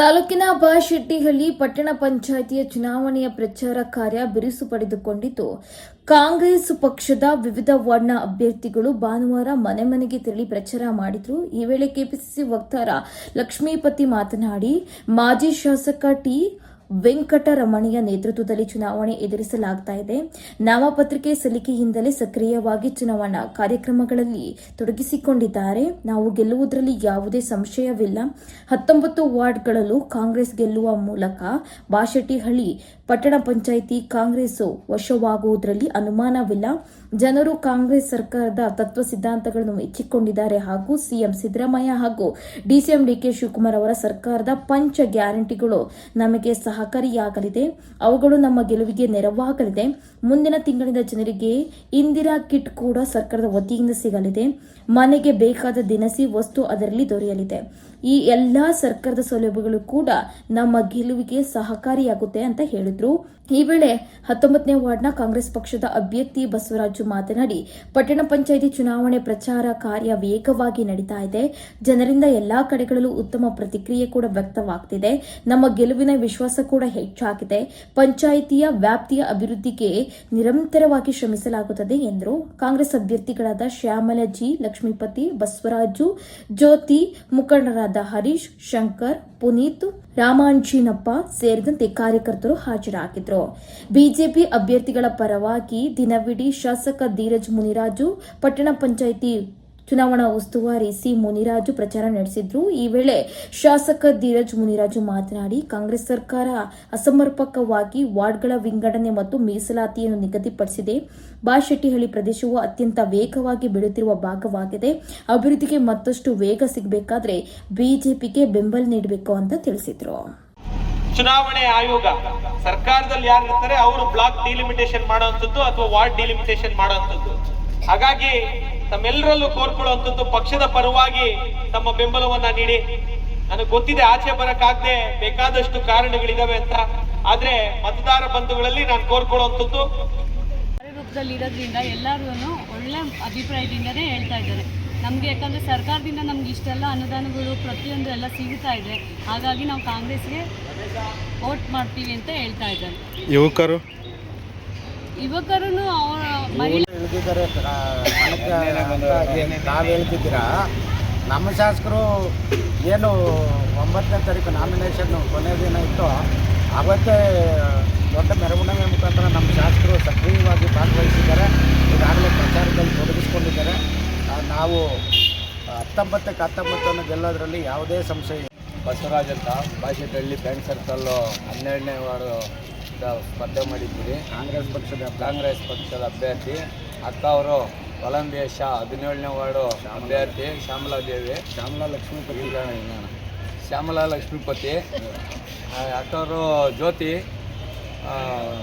ತಾಲೂಕಿನ ಬಾಶೆಟ್ಟಿಹಳ್ಳಿ ಪಟ್ಟಣ ಪಂಚಾಯಿತಿಯ ಚುನಾವಣೆಯ ಪ್ರಚಾರ ಕಾರ್ಯ ಬಿರುಸು ಪಡೆದುಕೊಂಡಿತು. ಕಾಂಗ್ರೆಸ್ ಪಕ್ಷದ ವಿವಿಧ ವಾರ್ಡ್ನ ಅಭ್ಯರ್ಥಿಗಳು ಭಾನುವಾರ ಮನೆ ಮನೆಗೆ ತೆರಳಿ ಪ್ರಚಾರ ಮಾಡಿದ್ರು. ಈ ವೇಳೆ ಕೆಪಿಸಿಸಿ ವಕ್ತಾರ ಲಕ್ಷ್ಮೀಪತಿ ಮಾತನಾಡಿ, ಮಾಜಿ ಶಾಸಕ ಟಿ. ವೆಂಕಟರಮಣಯ್ಯ ನೇತೃತ್ವದಲ್ಲಿ ಚುನಾವಣೆ ಎದುರಿಸಲಾಗ್ತಾ ಇದೆ. ನಾಮಪತ್ರಿಕೆ ಸಲ್ಲಿಕೆಯಿಂದಲೇ ಸಕ್ರಿಯವಾಗಿ ಚುನಾವಣಾ ಕಾರ್ಯಕ್ರಮಗಳಲ್ಲಿ ತೊಡಗಿಸಿಕೊಂಡಿದ್ದಾರೆ. ನಾವು ಗೆಲ್ಲುವುದರಲ್ಲಿ ಯಾವುದೇ ಸಂಶಯವಿಲ್ಲ. ಹತ್ತೊಂಬತ್ತು ವಾರ್ಡ್ಗಳಲ್ಲೂ ಕಾಂಗ್ರೆಸ್ ಗೆಲ್ಲುವ ಮೂಲಕ ಬಾಶೆಟ್ಟಿಹಳ್ಳಿ ಪಟ್ಟಣ ಪಂಚಾಯಿತಿ ಕಾಂಗ್ರೆಸ್ ವಶವಾಗುವುದರಲ್ಲಿ ಅನುಮಾನವಿಲ್ಲ. ಜನರು ಕಾಂಗ್ರೆಸ್ ಸರ್ಕಾರದ ತತ್ವ ಸಿದ್ಧಾಂತಗಳನ್ನು ಮೆಚ್ಚಿಕೊಂಡಿದ್ದಾರೆ ಹಾಗೂ ಸಿಎಂ ಸಿದ್ದರಾಮಯ್ಯ ಹಾಗೂ ಡಿಸಿಎಂ ಡಿಕೆ ಶಿವಕುಮಾರ್ ಅವರ ಸರ್ಕಾರದ ಪಂಚ ಗ್ಯಾರಂಟಿಗಳು ನಮಗೆ ಸಹಕಾರಿಯಾಗಲಿದೆ. ಅವುಗಳು ನಮ್ಮ ಗೆಲುವಿಗೆ ನೆರವಾಗಲಿದೆ. ಮುಂದಿನ ತಿಂಗಳಿಂದ ಜನರಿಗೆ ಇಂದಿರಾ ಕಿಟ್ ಕೂಡ ಸರ್ಕಾರದ ವತಿಯಿಂದ ಸಿಗಲಿದೆ. ಮನೆಗೆ ಬೇಕಾದ ದಿನಸಿ ವಸ್ತು ಅದರಲ್ಲಿ ದೊರೆಯಲಿದೆ. ಈ ಎಲ್ಲಾ ಸರ್ಕಾರದ ಸೌಲಭ್ಯಗಳು ಕೂಡ ನಮ್ಮ ಗೆಲುವಿಗೆ ಸಹಕಾರಿಯಾಗುತ್ತೆ ಅಂತ ಹೇಳಿದ್ರು. ಈ ವೇಳೆ ಹತ್ತೊಂಬತ್ತನೇ ವಾರ್ಡ್ನ ಕಾಂಗ್ರೆಸ್ ಪಕ್ಷದ ಅಭ್ಯರ್ಥಿ ಬಸವರಾಜು ಮಾತನಾಡಿ, ಪಟ್ಟಣ ಪಂಚಾಯಿತಿ ಚುನಾವಣೆ ಪ್ರಚಾರ ಕಾರ್ಯ ವೇಗವಾಗಿ ನಡೀತಾ ಇದೆ. ಜನರಿಂದ ಎಲ್ಲಾ ಕಡೆಗಳಲ್ಲೂ ಉತ್ತಮ ಪ್ರತಿಕ್ರಿಯೆ ಕೂಡ ವ್ಯಕ್ತವಾಗ್ತಿದೆ. ನಮ್ಮ ಗೆಲುವಿನ ವಿಶ್ವಾಸ ಕೂಡ ಹೆಚ್ಚಾಗಿದೆ. ಪಂಚಾಯಿತಿಯ ವ್ಯಾಪ್ತಿಯ ಅಭಿವೃದ್ಧಿಗೆ ನಿರಂತರವಾಗಿ ಶ್ರಮಿಸಲಾಗುತ್ತದೆ ಎಂದರು. ಕಾಂಗ್ರೆಸ್ ಅಭ್ಯರ್ಥಿಗಳಾದ ಶ್ಯಾಮಲಜಿ, ಲಕ್ಷ್ಮೀಪತಿ, ಬಸವರಾಜು, ಜ್ಯೋತಿ ಮುಖಂಡರಾದ ಹರೀಶ್, ಶಂಕರ್, ಪುನೀತ್, ರಾಮಾಂಜಿನಪ್ಪ ಸೇರಿದಂತೆ ಕಾರ್ಯಕರ್ತರು ಹಾಜರಾಗಿದ್ದರು ಬಿಜೆಪಿ ಅಭ್ಯರ್ಥಿಗಳ ಪರವಾಗಿ ದಿನವಿಡೀ ಶಾಸಕ ಧೀರಜ್ ಮುನಿರಾಜು, ಪಟ್ಟಣ ಪಂಚಾಯಿತಿ ಚುನಾವಣಾ ಉಸ್ತುವಾರಿ ಸಿ ಮುನಿರಾಜು ಪ್ರಚಾರ ನಡೆಸಿದ್ರು. ಈ ವೇಳೆ ಶಾಸಕ ಧೀರಜ್ ಮುನಿರಾಜು ಮಾತನಾಡಿ, ಕಾಂಗ್ರೆಸ್ ಸರ್ಕಾರ ಅಸಮರ್ಪಕವಾಗಿ ವಾರ್ಡ್ಗಳ ವಿಂಗಡಣೆ ಮತ್ತು ಮೀಸಲಾತಿಯನ್ನು ನಿಗದಿಪಡಿಸಿದೆ. ಬಾಶೆಟ್ಟಿಹಳ್ಳಿ ಪ್ರದೇಶವು ಅತ್ಯಂತ ವೇಗವಾಗಿ ಬೆಳೆಯುತ್ತಿರುವ ಭಾಗವಾಗಿದೆ. ಅಭಿವೃದ್ಧಿಗೆ ಮತ್ತಷ್ಟು ವೇಗ ಸಿಗಬೇಕಾದ್ರೆ ಬಿಜೆಪಿಗೆ ಬೆಂಬಲ ನೀಡಬೇಕು ಅಂತ ತಿಳಿಸಿದ್ರು. ಚುನಾವಣೆ ಆಯೋಗ, ಸರ್ಕಾರದಲ್ಲಿ ಯಾರು ಇರ್ತಾರೆ ಅವರು ಬ್ಲಾಕ್ ಡಿಲಿಮಿಟೇಷನ್ ಮಾಡುವಂಥದ್ದು ಅಥವಾ ವಾರ್ಡ್ ಡಿಲಿಮಿಟೇಷನ್ ಮಾಡುವಂಥದ್ದು ಹಾಗಾಗಿ ತಮ್ಮೆಲ್ಲರಲ್ಲೂ ಕೋರ್ಕೊಳ್ಳುವಂಥದ್ದು ಪಕ್ಷದ ಪರವಾಗಿ ತಮ್ಮ ಬೆಂಬಲವನ್ನ ನೀಡಿ. ನನಗೆ ಗೊತ್ತಿದೆ ಆಚೆ ಬರಕ್ಕಾಗದೆ ಬೇಕಾದಷ್ಟು ಕಾರಣಗಳಿದಾವೆ ಅಂತ. ಆದ್ರೆ ಮತದಾರ ಬಂಧುಗಳಲ್ಲಿ ನಾನು ಕೋರ್ಕೊಳ್ಳುವಂಥದ್ದು. ರೂಪದಲ್ಲಿ ಇರೋದ್ರಿಂದ ಎಲ್ಲರೂ ಒಳ್ಳೆ ಅಭಿಪ್ರಾಯದಿಂದನೇ ಹೇಳ್ತಾ ಇದ್ದಾರೆ. ನಮಗೆ ಯಾಕಂದರೆ ಸರ್ಕಾರದಿಂದ ನಮ್ಗೆ ಇಷ್ಟೆಲ್ಲ ಅನುದಾನಗಳು ಪ್ರತಿಯೊಂದು ಎಲ್ಲ ಸಿಗುತ್ತಾ ಇದೆ. ಹಾಗಾಗಿ ನಾವು ಕಾಂಗ್ರೆಸ್ಗೆ ವೋಟ್ ಮಾಡ್ತೀವಿ ಅಂತ ಹೇಳ್ತಾ ಇದ್ದಾರೆ. ಯುವಕರು ಯುವಕರು ಅವರ ಮಹಿಳೆ ಇಳಿದಿದ್ದಾರೆ ತಾವು ಹೇಳ್ತಿದ್ದೀರಾ? ನಮ್ಮ ಶಾಸಕರು ಏನು ಒಂಬತ್ತನೇ ತಾರೀಕು ನಾಮಿನೇಷನ್ ಕೊನೆಯ ದಿನ ಇತ್ತು. ಅವತ್ತೇ ದೊಡ್ಡ ಮೆರವಣಿಗೆ ಮುಖಾಂತರ ನಮ್ಮ ಶಾಸಕರು ಸಕ್ರಿಯವಾಗಿ ಭಾಗವಹಿಸಿದ್ದಾರೆ. ಈಗಾಗಲೇ ಪ್ರಚಾರದಲ್ಲಿ ತೊಡಗಿಸ್ಕೊಂಡಿದ್ದಾರೆ. ನಾವು ಹತ್ತೊಂಬತ್ತಕ್ಕೆ ಹತ್ತೊಂಬತ್ತನ್ನು ಗೆಲ್ಲೋದ್ರಲ್ಲಿ ಯಾವುದೇ ಸಂಶಯ ಇಲ್ಲ. ಬಸವರಾಜ್ ಅಂತ ಬಾಶೆಟ್ಟಹಳ್ಳಿ ಬ್ಯಾಂಕ್ ಸರ್ಕಲ್ಲು ಹನ್ನೆರಡನೇ ವಾರ್ಡು ದ ಸ್ಪರ್ಧೆ ಮಾಡಿದ್ದೀರಿ ಕಾಂಗ್ರೆಸ್ ಪಕ್ಷದ ಕಾಂಗ್ರೆಸ್ ಪಕ್ಷದ ಅಭ್ಯರ್ಥಿ ಅಕ್ಕ ಅವರು ಕೊಲಂಬಿಯ ಶಾ ಹದಿನೇಳನೇ ವಾರ್ಡು ಅಭ್ಯರ್ಥಿ ಶ್ಯಾಮಲಾದೇವಿ ಶ್ಯಾಮಲಾ ಲಕ್ಷ್ಮೀಪತಿ. ಶ್ಯಾಮಲಾ ಲಕ್ಷ್ಮೀಪತಿ. ಅಕ್ಕವರು ಜ್ಯೋತಿ.